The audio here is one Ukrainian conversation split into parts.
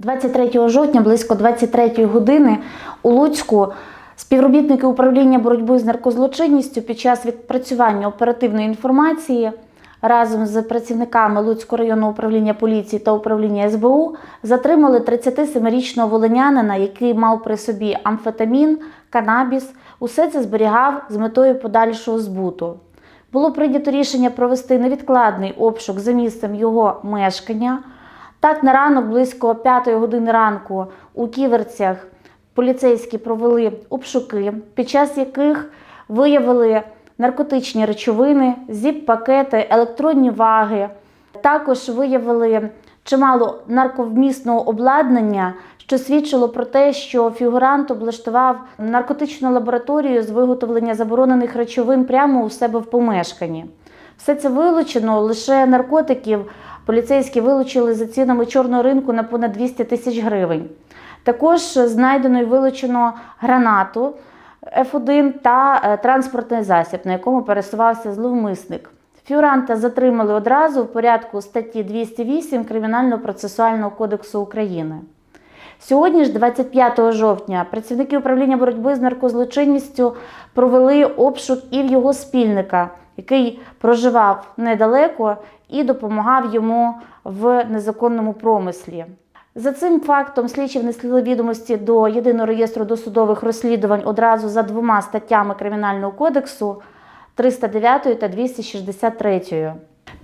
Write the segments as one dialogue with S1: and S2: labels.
S1: 23 жовтня близько 23 години у Луцьку співробітники управління боротьби з наркозлочинністю під час відпрацювання оперативної інформації разом з працівниками Луцького районного управління поліції та управління СБУ затримали 37-річного волинянина, який мав при собі амфетамін, канабіс. Усе це зберігав з метою подальшого збуту. Було прийнято рішення провести невідкладний обшук за місцем його мешкання. Так, на ранок близько 5 години ранку у Ківерцях поліцейські провели обшуки, під час яких виявили наркотичні речовини, зіп-пакети, електронні ваги. Також виявили чимало нарковмісного обладнання, що свідчило про те, що фігурант облаштував наркотичну лабораторію з виготовлення заборонених речовин прямо у себе в помешканні. Все це вилучено, лише наркотиків поліцейські вилучили за цінами чорного ринку на понад 200 тисяч гривень. Також знайдено і вилучено гранату F1 та е, транспортний засіб, на якому пересувався зловмисник. Фігуранта затримали одразу в порядку статті 208 Кримінально-процесуального кодексу України. Сьогодні ж, 25 жовтня, працівники управління боротьби з наркозлочинністю провели обшук і в його спільника, який проживав недалеко і допомагав йому в незаконному промислі. За цим фактом слідчі внесли відомості до єдиного реєстру досудових розслідувань одразу за двома статтями Кримінального кодексу 309 та 263.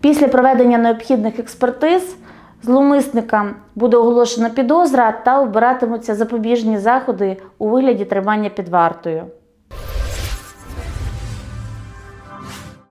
S1: Після проведення необхідних експертиз зловмисникам буде оголошена підозра та обиратимуться запобіжні заходи у вигляді тримання під вартою.